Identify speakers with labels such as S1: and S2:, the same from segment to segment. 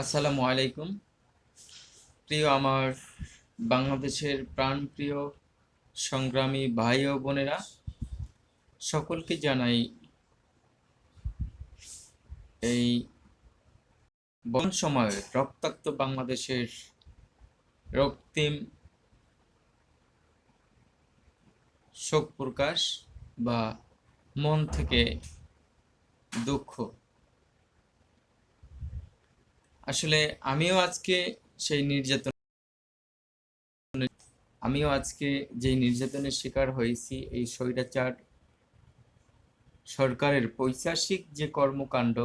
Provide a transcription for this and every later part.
S1: আসসালামু আলাইকুম। প্রিয় আমার বাংলাদেশের প্রাণপ্রিয় সংগ্রামী ভাই ও বোনেরা, সকলকে জানাই এই বন সময়ে রক্তাক্ত বাংলাদেশের রক্তিম শোক প্রকাশ বা মন থেকে দুঃখ আসলে আমিও আজকে সেই নির্যাতন আমিও আজকে যেই নির্যাতনের শিকার হয়েছি, এই স্বৈরাচার সরকারের পৈশাসিক যে কর্মকাণ্ড,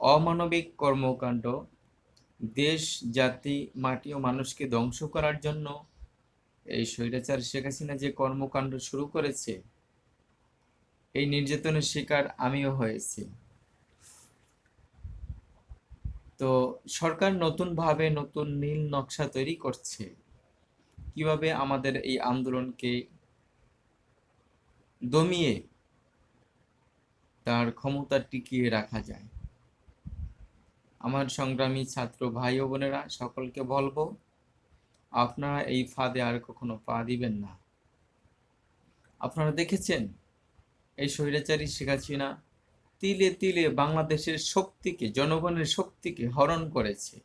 S1: অমানবিক কর্মকাণ্ড, দেশ, জাতি, মাটি ও মানুষকে ধ্বংস করার জন্য এই স্বৈরাচার শেখ হাসিনা যে কর্মকাণ্ড শুরু করেছে, এই নির্যাতনের শিকার আমিও হয়েছি। তো সরকার নতুনভাবে নতুন নীল নকশা তৈরি করছে। কীভাবে আমাদের এই আন্দোলনকে দমিয়ে তার ক্ষমতা টিকিয়ে রাখা যায়। আমার সংগ্রামী ছাত্র ভাই ও বোনেরা, সকলকে বলব, আপনারা এই ফাঁদে আর কখনো পা দিবেন না। আপনারা দেখেছেন, এই স্বৈরাচারী শেখ হাসিনা তিলে তিলে বাংলাদেশের শক্তিকে, জনগণের শক্তিকে হরণ করেছে।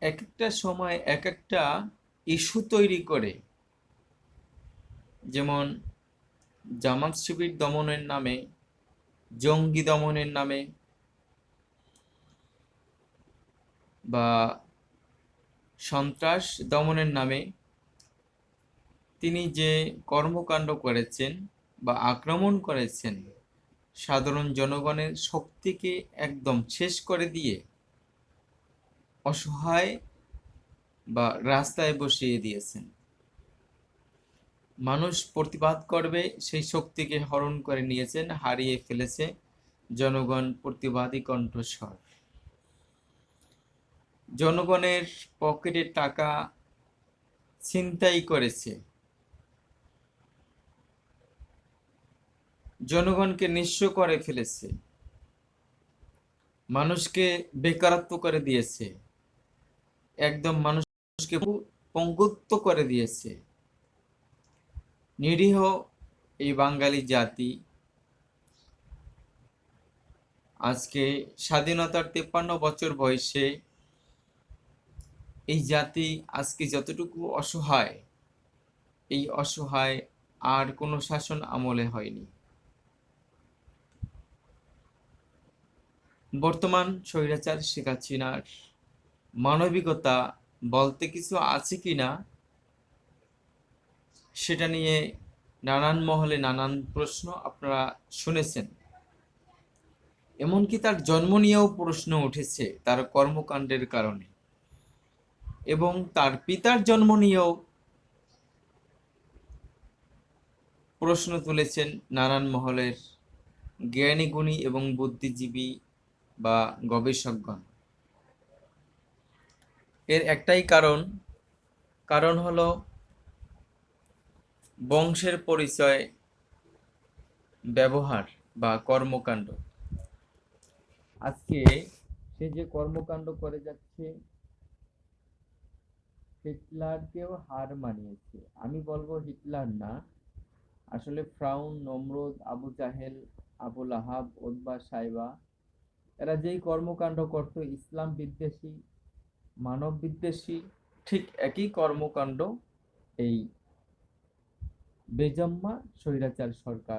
S1: এক একটা সময় এক একটা ইস্যু তৈরি করে। যেমন জামাত শিবির দমনের নামে, জঙ্গি দমনের নামে বা সন্ত্রাস দমনের নামে তিনি যে কর্মকাণ্ড করেছেন বা আক্রমণ করেছেন সাধারণ জনগণের শক্তিকে একদম শেষ করে দিয়ে অসহায় বা রাস্তায় বসিয়ে দিয়েছেন। মানুষ প্রতিবাদ করবে, সেই শক্তিকে হরণ করে নিয়েছেন, হারিয়ে ফেলেছে জনগণ প্রতিবাদী কণ্ঠস্বর। জনগণের পকেটে টাকা ছিনতাই করেছে। জনগণকে নিঃস্ব করে ফেলেছে। মানুষকে বেকারত্ব করে দিয়েছে। একদম মানুষকে পঙ্গুত্ব করে দিয়েছে। নিরীহ এই বাঙালি জাতি আজকে স্বাধীনতার তেপ্পান্ন বছর বয়সে এই জাতি আজকে যতটুকু অসহায়, এই অসহায় আর কোনো শাসন আমলে হয়নি। বর্তমান স্বৈরাচার শেখ হাসিনার মানবিকতা বলতে কিছু আছে কি না, সেটা নিয়ে নানান মহলে নানান প্রশ্ন আপনারা শুনেছেন। এমনকি তার জন্ম নিয়েও প্রশ্ন উঠেছে তার কর্মকাণ্ডের কারণে। এবং তার পিতার জন্ম নিয়েও প্রশ্ন তুলেছেন নানান মহলের জ্ঞানীগুণী এবং বুদ্ধিজীবী বা গবেষকগণ। এর একটাই কারণ কারণ হলো বংশের পরিচয়, ব্যবহার বা কর্মকাণ্ড। আজকে সে যে কর্মকাণ্ড করে যাচ্ছে, হিটলারকেও হার মানিয়েছে। আমি বলব হিটলার না, আসলে ফ্রাউন, নমরুদ, আবু জাহেল, আবুল আহাব ওদবা সাইবা এরা যেই কর্মকাণ্ড করত, ইসলাম বিদ্বেষী, মানব বিদ্বেষী, ঠিক একই কর্মকাণ্ড এই বেজম্মা, স্বৈরাচার সরকার।